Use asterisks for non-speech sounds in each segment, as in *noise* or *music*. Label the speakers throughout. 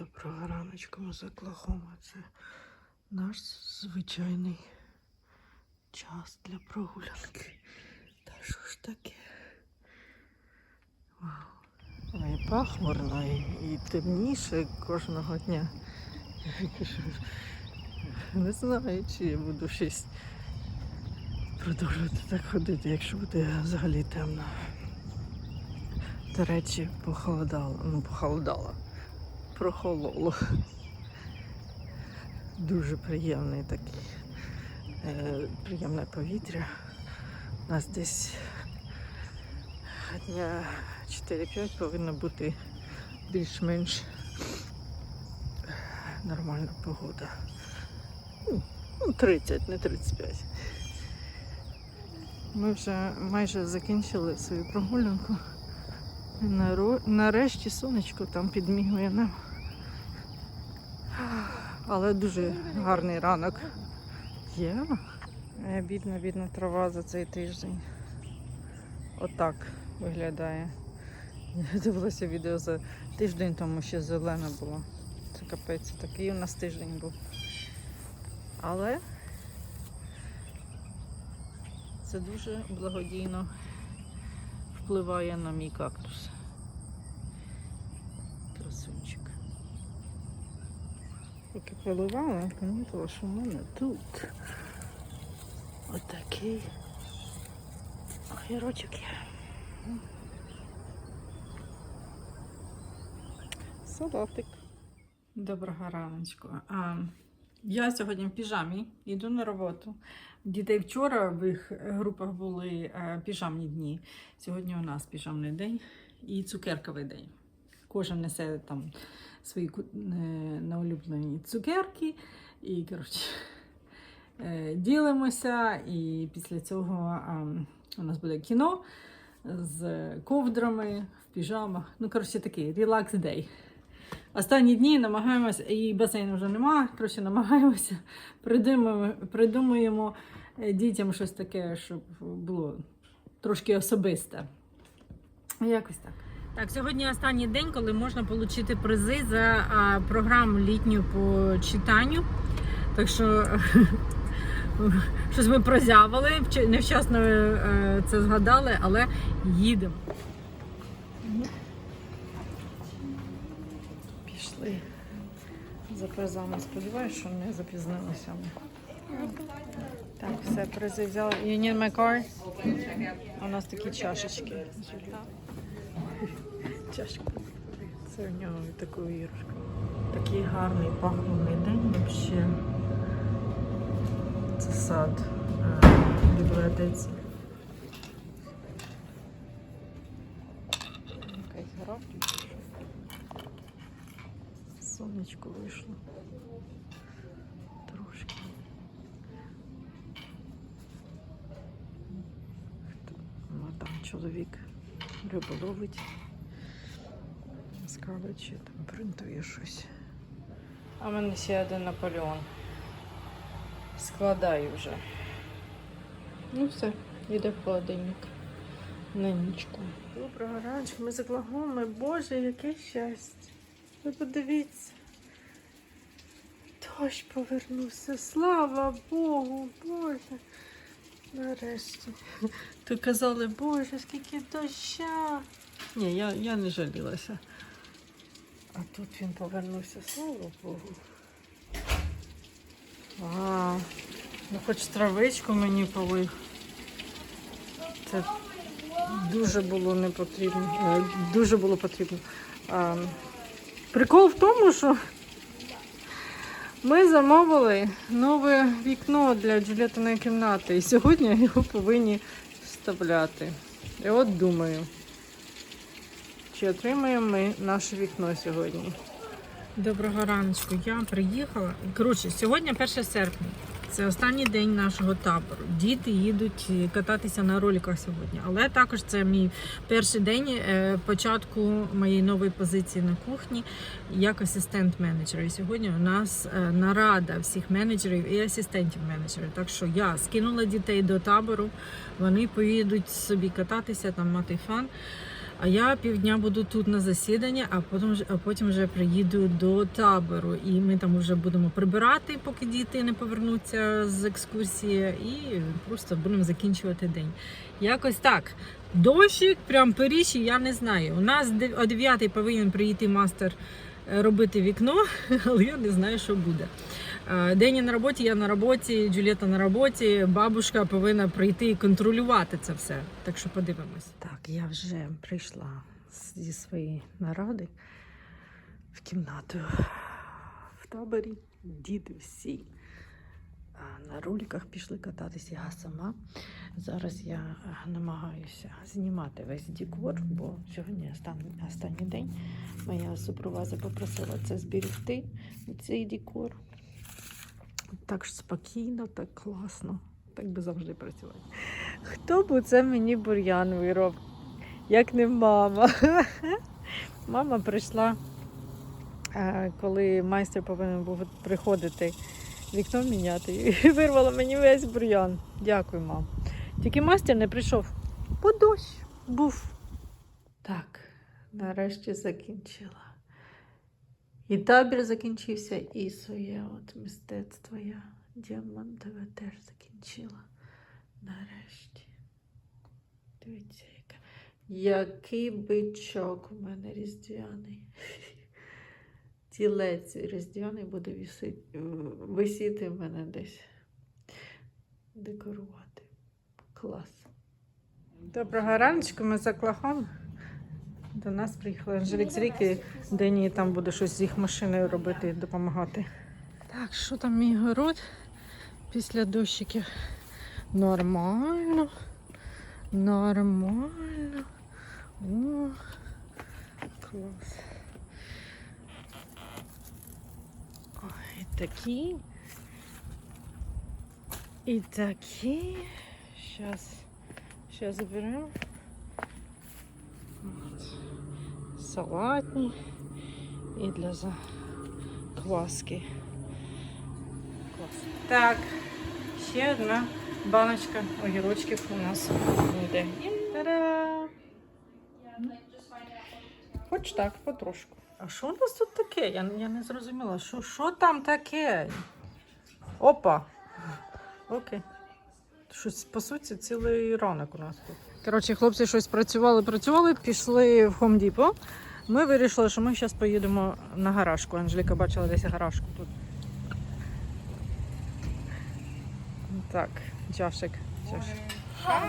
Speaker 1: Доброго раночку, ми з Оклахоми. Це наш звичайний час для прогулянки. Та що ж таке? Вау. Ой, пахмурно і, і темніше кожного дня. Не знаю, чи я буду щось продовжувати так ходити, якщо буде взагалі темно. До речі, похолодало. Ну, похолодало. Прохололо. Дуже приємний такий. Е, приємне повітря. У нас десь дня 4-5 повинна бути більш-менш нормальна погода. Ну, Ну, 30, не 35. Ми вже майже закінчили свою прогулянку. Нарешті сонечко там підмігує нам. Але дуже гарний ранок. Є. Е, Бідна, бідна трава за цей тиждень. Отак виглядає. Я дивилася відео за тиждень, тому ще зелена була. Це капець, такий у нас тиждень був. Але це дуже благодійно впливає на мій кактус. Поки поливала, помітила, що в мене тут отакий огірочок є. Салатик. Доброго раночку. А, я сьогодні в піжамі, йду на роботу. Дітей вчора в їх групах були е, піжамні дні. Сьогодні у нас піжамний день і цукерковий день. Кожен несе там свої е, неулюблені цукерки. І, коротше, е, ділимося. І після цього у нас буде кіно з ковдрами в піжамах. Ну, коротше, такий релакс дей. Останні дні намагаємося, і басейну вже нема. Коротше, намагаємося, придумуємо, придумуємо е, дітям щось таке, щоб було трошки особисте. Якось так. Так, сьогодні останній день, коли можна отримати призи за програму літню по читанню. Так що *laughs* щось ми прозявили, невчасно е, це згадали, але їдемо. Пішли за призами. Сподіваюся, що не запізнилися. Так, все, призи взяли. You need my car? У нас такі чашечки. Чашка. Це в нього і таку іграшку. Такий гарний пахмурний день взагалі. Це сад е, бібліотеці. Якась гра. Сонечко вийшло. Трошки. Хто? Ну, там чоловік рибу Скарлетт там принтує щось. А в мене ще один Наполеон. Складаю вже. Ну все, йде в холодильник. На нічку. Доброго ранку, ми з Оклахоми. Боже, яке щастя. Ви подивіться. Дощ повернувся. Слава Богу, Боже. Нарешті. То казали, Боже, скільки доща. Ні, я, я не жалілася. А тут він повернувся, слава Богу. А, ну хоч травичку мені полив. Це дуже було не потрібно. е, Дуже було потрібно. А, прикол в тому, що ми замовили нове вікно для Джуліатиної кімнати. І сьогодні його повинні вставляти. І от думаю, чи отримаємо ми наше вікно сьогодні. Доброго раночку. Я приїхала. Коротше, сьогодні 1 серпня. Це останній день нашого табору. Діти їдуть кататися на роликах сьогодні. Але також це мій перший день е, початку моєї нової позиції на кухні як асистент менеджера. І сьогодні у нас е, нарада всіх менеджерів і асистентів менеджерів. Так що я скинула дітей до табору. Вони поїдуть собі кататися, там мати фан. А я півдня буду тут на засіданні, а потім, а потім вже приїду до табору. І ми там вже будемо прибирати, поки діти не повернуться з екскурсії, і просто будемо закінчувати день. Якось так. Дощик, прям періші, я не знаю. У нас о 9 повинен приїти мастер е, робити вікно, *laughs* але я не знаю, що буде. Е, Дені на роботі, я на роботі, Джуліта на роботі. Бабушка повинна прийти і контролювати це все. Так що подивимось. Так, я вже прийшла зі своєї наради в кімнату в таборі. Діти всі на роликах пішли кататися. Я сама. Зараз я е, намагаюся знімати весь декор, бо сьогодні останній день. Моя супроваза попросила це зберегти, цей декор. Так спокійно, так класно. Так би завжди працювати. Хто б це мені бур'ян вироб? Як не мама. *laughs* Мама прийшла, е, коли майстер повинен був приходити вікно міняти *laughs* і вирвала мені весь бур'ян. Дякую, мам. Тільки майстер не прийшов, бо дощ був. Так, нарешті закінчила. І табір закінчився, і своє от мистецтво я діамантове теж закінчила. Нарешті. Дивіться, яка. Який бичок у мене різдвяний. *laughs* Тілець різдвяний буде висіти, висіти в мене десь. Декорувати. Клас. Доброго раночку, ми за Клахом. До нас приїхала Анжелік з Ріки. Дені там буде щось з їх машиною робити, допомагати. Так, що там мій город після дощиків? Нормально. Нормально. О, клас. Ой, такі. І такі. Зараз. Зараз беремо. От. Салатні. І для закваски. Так, ще одна баночка огірочків у нас буде. Та-да! Хоч так, потрошку. А що у нас тут таке? Я, я не зрозуміла. Що, що там таке? Опа. Окей. Щось, по суті, цілий ранок у нас тут. Коротше, хлопці щось працювали, працювали, пішли в Home Depot. Ми вирішили, що ми зараз поїдемо на гаражку. Анжеліка бачила десь гаражку тут. Так, Джашик. Джашик.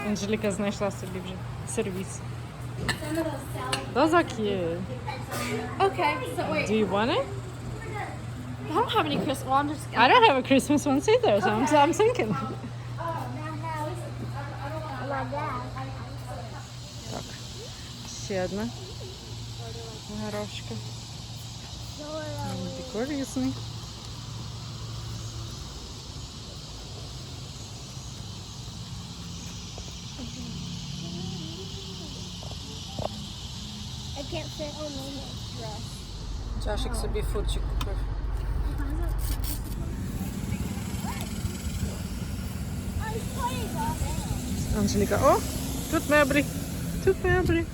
Speaker 1: Анжеліка знайшла собі вже сервіс. Those are cute.
Speaker 2: Okay, so wait.
Speaker 1: Do you want it?
Speaker 2: I don't have any Chris. Well, I'm just.
Speaker 1: I don't have a Christmas one either, so I'm, I'm thinking. Так, ще одна горошка. Декор різний.
Speaker 2: I can't fit on my dress.
Speaker 1: Чашик собі фурчик купив.
Speaker 2: Angelica. Oh,
Speaker 1: doet mij abri. Doet mij. Er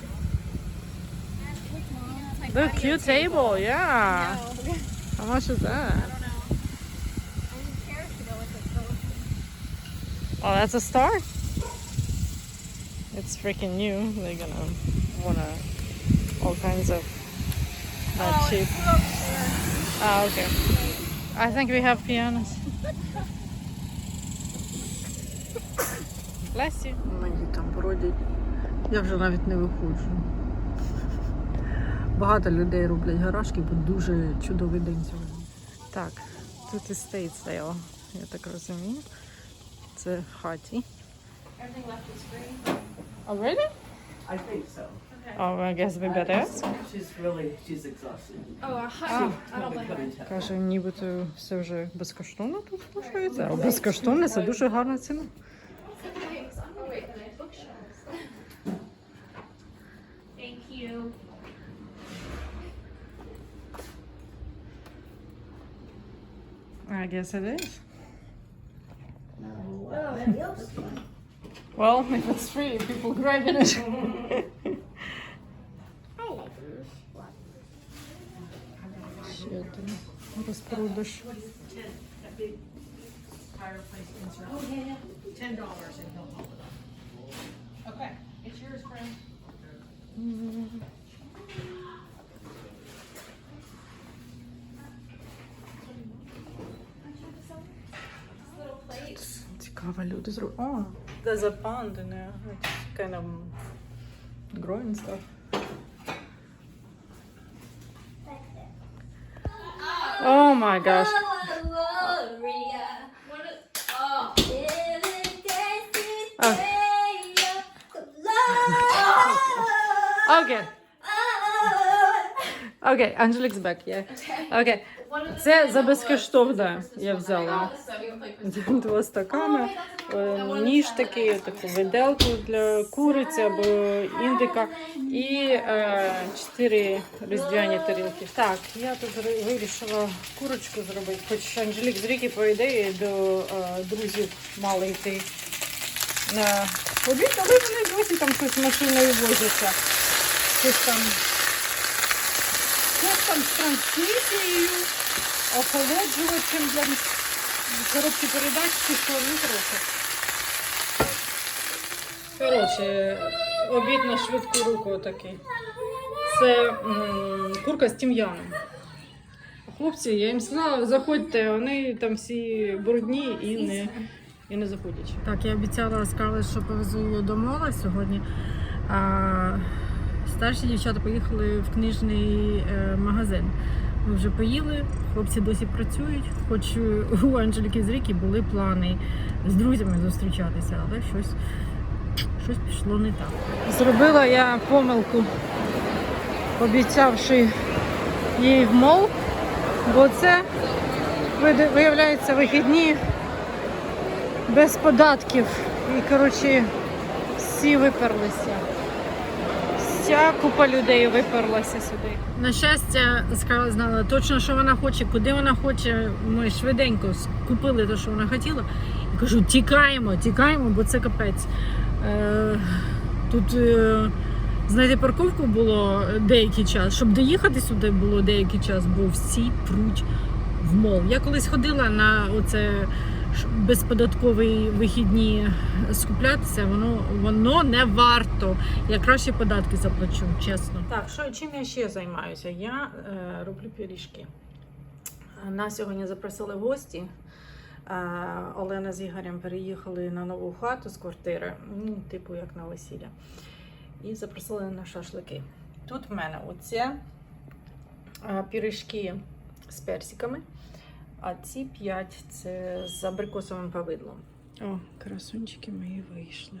Speaker 1: the cute table, yeah. How much is that? Oh, that's a star? It's freaking new. They're gonna wanna all kinds of oh, cheap. Oh, ah, okay. I think we have pianos. *laughs* You. Мені там бродять. Я вже навіть не виходжу. Багато людей роблять гаражки, бо дуже чудовий день сьогодні. Так, тут і стейт сейл, я так розумію. Це в хаті. Already?
Speaker 3: I think so.
Speaker 1: Oh, I guess we better ask.
Speaker 3: She's really, she's exhausted.
Speaker 2: Oh, I,
Speaker 1: Ah. Каже, нібито все вже безкоштовно тут слухається. А безкоштовно це дуже гарна ціна. I guess it is. Well, if it's free, people grab it. *laughs* I like these. Shit. What is Розпродаж. Fireplace insert.
Speaker 4: Ten dollars and he'll hold it up. Okay, it's yours, friend.
Speaker 1: Mm-hmm. люди зробили. О, there's a pond in there. It's kind of growing stuff. Oh my gosh. Okay. Окей, Angelic's back, yeah. Окей. Це за безкоштовно я взяла. Два стакани, е, ніж такий, таку виделку для куриці або індика і е, чотири різдвяні тарілки. Так, я тут вирішила курочку зробити, хоч Анжелік з Ріки, по ідеї, до е, друзів мали йти на обід, але вони досі там щось машиною возяться. Щось там, щось там з трансмісією, охолоджувачем для коробки передач чи що, ну коротше. Коротше, обід на швидку руку такий. Це м, курка з тім'яном. Хлопці, я їм сказала, заходьте, вони там всі брудні і не, і не заходять. Так, я обіцяла сказала, що повезу її до мола сьогодні. А старші дівчата поїхали в книжний е, магазин. Ми вже поїли, хлопці досі працюють, хоч у Анжеліки з Ріки були плани з друзями зустрічатися, але щось, щось пішло не так. Зробила я помилку, обіцявши їй в мол, бо це виявляється вихідні без податків. І, коротше, всі виперлися. Вся купа людей виперлася сюди. На щастя, знала точно, що вона хоче, куди вона хоче. Ми швиденько купили те, що вона хотіла. І кажу, тікаємо, тікаємо, бо це капець. Е, тут е, знайти парковку було деякий час. Щоб доїхати сюди було деякий час, бо всі пруть в мол. Я колись ходила на оце безподаткові вихідні скуплятися, воно, воно не варто. Я краще податки заплачу, чесно. Так, що чим я ще займаюся? Я е, роблю пиріжки. Нас сьогодні запросили гості. Олена з Ігорем переїхали на нову хату з квартири, ну, типу як на весілля. І запросили на шашлики. Тут в мене оце пиріжки з персиками, а ці п'ять це з абрикосовим повидлом. О, красунчики мої вийшли.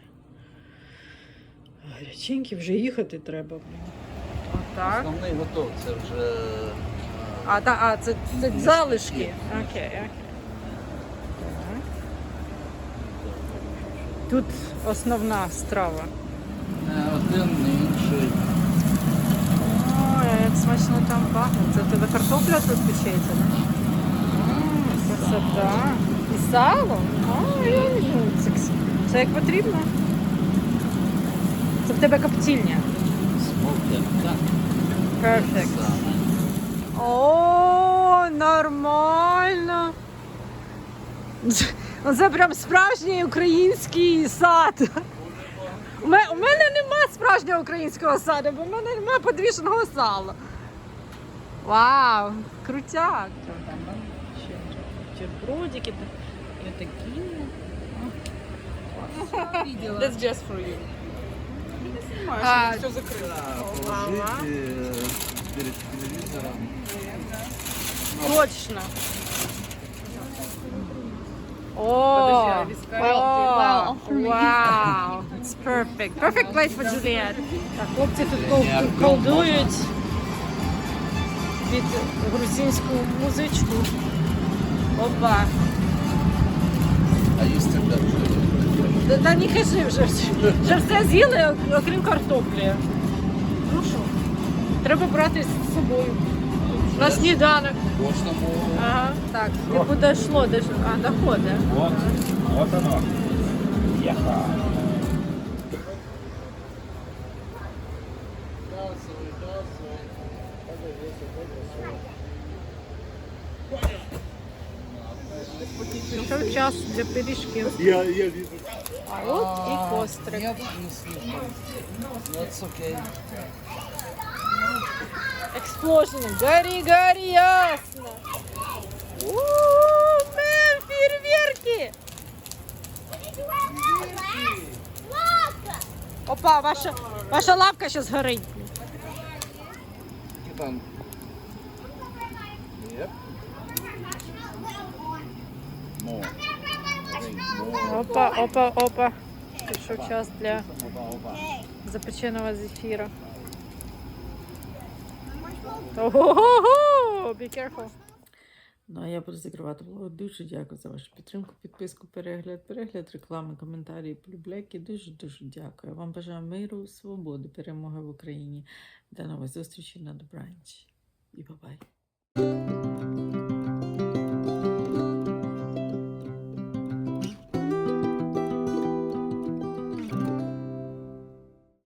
Speaker 1: Гаряченькі, вже їхати треба. Отак.
Speaker 5: Основний готов, це вже
Speaker 1: А, та, а це, це залишки. Окей, окей. Так. Тут основна страва.
Speaker 5: не один, не інший.
Speaker 1: Ой, як смачно там пахне. Це тебе картопля тут печеться, да? Красота. І сало? Ой, це, це як потрібно. Це в тебе. Perfect.
Speaker 5: Саме.
Speaker 1: О, нормально. Це прям справжній український сад. У мене, у нема справжнього українського саду, бо в мене немає подвішеного сала. Вау, крутяк. Ще і такі. That's just for you. А,
Speaker 5: Да, положити е, перед телевізором.
Speaker 1: Точно. О, вау, вау, it's perfect. Perfect place for Juliet. Так, хлопці тут кол- колдують під грузинську музичку. Опа.
Speaker 5: А їсти де вже.
Speaker 1: Та, та не кажи вже, вже все з'їли, окрім картоплі. Ну що, треба брати з собою. На сніданок. Ага. Так, ти будеш шло, де а доходи.
Speaker 6: Вот. Вот оно. Яха.
Speaker 1: Прийшов час для пиріжків.
Speaker 6: Я, я вижу.
Speaker 1: А от і кострик.
Speaker 5: Я не слухаю. That's okay.
Speaker 1: Explosion. Гори, гори, ясно. Ууу, мен, фейерверки. Опа, ваша, ваша лапка
Speaker 5: think more.
Speaker 1: Опа, опа, опа. Пішов час для
Speaker 5: Opa, opa.
Speaker 1: Be careful. Ну, а я буду закривати влог. Дуже дякую за вашу підтримку, підписку, перегляд, перегляд, реклами, коментарі, полюбляки. Дуже дуже дякую. Вам бажаю миру, свободи, перемоги в Україні. До нових зустрічей на добранч. І бабай.